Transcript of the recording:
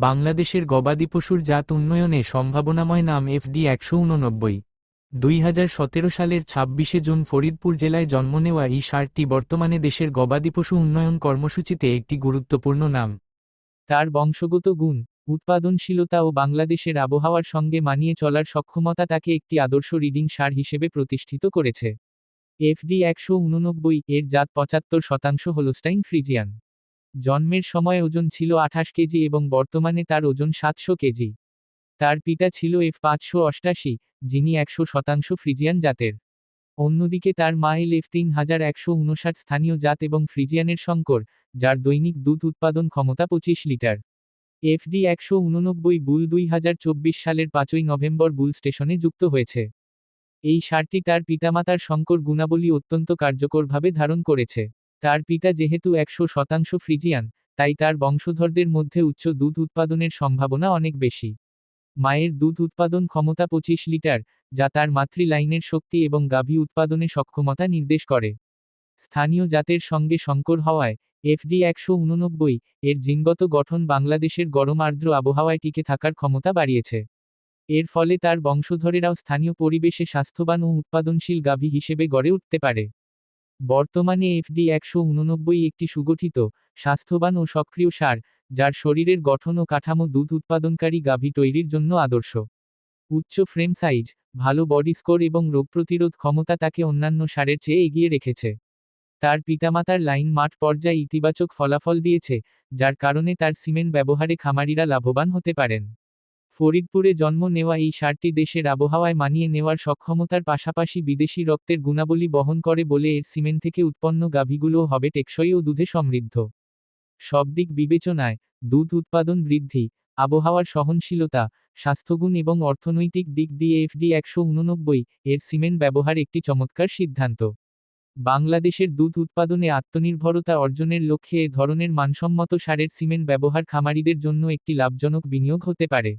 বাংলাদেশের গবাদি পশুর জাত উন্নয়নে সম্ভাবনাময় নাম এফডি একশো উননব্বই। দুই সালের ছাব্বিশে জুন ফরিদপুর জেলায় জন্ম নেওয়া এই সারটি বর্তমানে দেশের গবাদি পশু উন্নয়ন কর্মসূচিতে একটি গুরুত্বপূর্ণ নাম। তার বংশগত গুণ, উৎপাদনশীলতা ও বাংলাদেশের আবহাওয়ার সঙ্গে মানিয়ে চলার সক্ষমতা তাকে একটি আদর্শ রিডিং সার হিসেবে প্রতিষ্ঠিত করেছে। এফডি একশো উননব্বই এর জাত পঁচাত্তর শতাংশ হলোস্টাইন ফ্রিজিয়ান। জন্মের সময় ওজন ছিল আঠাশ কেজি এবং বর্তমানে তার ওজন সাতশো কেজি। তার পিতা ছিল এফ পাঁচশো অষ্টাশি, যিনি একশো শতাংশ ফ্রিজিয়ান জাতের। অন্যদিকে তার মা এফ তিন হাজার একশো উনষাট স্থানীয় জাত এবং ফ্রিজিয়ানের সংকর, যার দৈনিক দুধ উৎপাদন ক্ষমতা পঁচিশ লিটার। এফডি একশো উননব্বই বুল দুই হাজার চব্বিশ সালের পাঁচই নভেম্বর বুল স্টেশনে যুক্ত হয়েছে। এই সারটি তার পিতামাতার সংকর গুণাবলী অত্যন্ত কার্যকরভাবে ধারণ করেছে। তার পিতা যেহেতু একশো শতাংশ ফ্রিজিয়ান, তাই তার বংশধরদের মধ্যে উচ্চ দুধ উৎপাদনের সম্ভাবনা অনেক বেশি। মায়ের দুধ উৎপাদন ক্ষমতা পঁচিশ লিটার, যা তার মাতৃ লাইনের শক্তি এবং গাভী উৎপাদনে সক্ষমতা নির্দেশ করে। স্থানীয় জাতের সঙ্গে সংকর হওয়ায়, এফডি একশো উননব্বই এর জিনগত গঠন বাংলাদেশের গরম আর্দ্র আবহাওয়ায় টিকে থাকার ক্ষমতা বাড়িয়েছে। এর ফলে তার বংশধরেরাও স্থানীয় পরিবেশে স্বাস্থ্যবান ও উৎপাদনশীল গাভী হিসেবে গড়ে উঠতে পারে। বর্তমানে এফডি একশো উননব্বই একটি সুগঠিত, স্বাস্থ্যবান ও সক্রিয় সার, যার শরীরের গঠন ও কাঠামো দুধ উৎপাদনকারী গাভী তৈরির জন্য আদর্শ। উচ্চ ফ্রেম সাইজ, ভালো বডি স্কোর এবং রোগ প্রতিরোধ ক্ষমতা তাকে অন্যান্য সারের চেয়ে এগিয়ে রেখেছে। তার পিতামাতার লাইন মাঠ পর্যায়ে ইতিবাচক ফলাফল দিয়েছে, যার কারণে তার সিমেন্ট ব্যবহারে খামারিরা লাভবান হতে পারেন। ফরিদপুরে জন্ম নেওয়া এই সারটি দেশের আবহাওয়ায় মানিয়ে নেওয়ার সক্ষমতার পাশাপাশি বিদেশি রক্তের গুণাবলী বহন করে বলে এর সিমেন্ট থেকে উৎপন্ন গাভীগুলোও হবে টেকসই ও দুধে সমৃদ্ধ। সব দিক বিবেচনায় দুধ উৎপাদন বৃদ্ধি, আবহাওয়ার সহনশীলতা, স্বাস্থ্যগুণ এবং অর্থনৈতিক দিক দিয়ে এফডি একশো উননব্বই এর সিমেন্ট ব্যবহার একটি চমৎকার সিদ্ধান্ত। বাংলাদেশের দুধ উৎপাদনে আত্মনির্ভরতা অর্জনের লক্ষ্যে এ ধরনের মানসম্মত সারের সিমেন্ট ব্যবহার খামারিদের জন্য একটি লাভজনক বিনিয়োগ হতে পারে।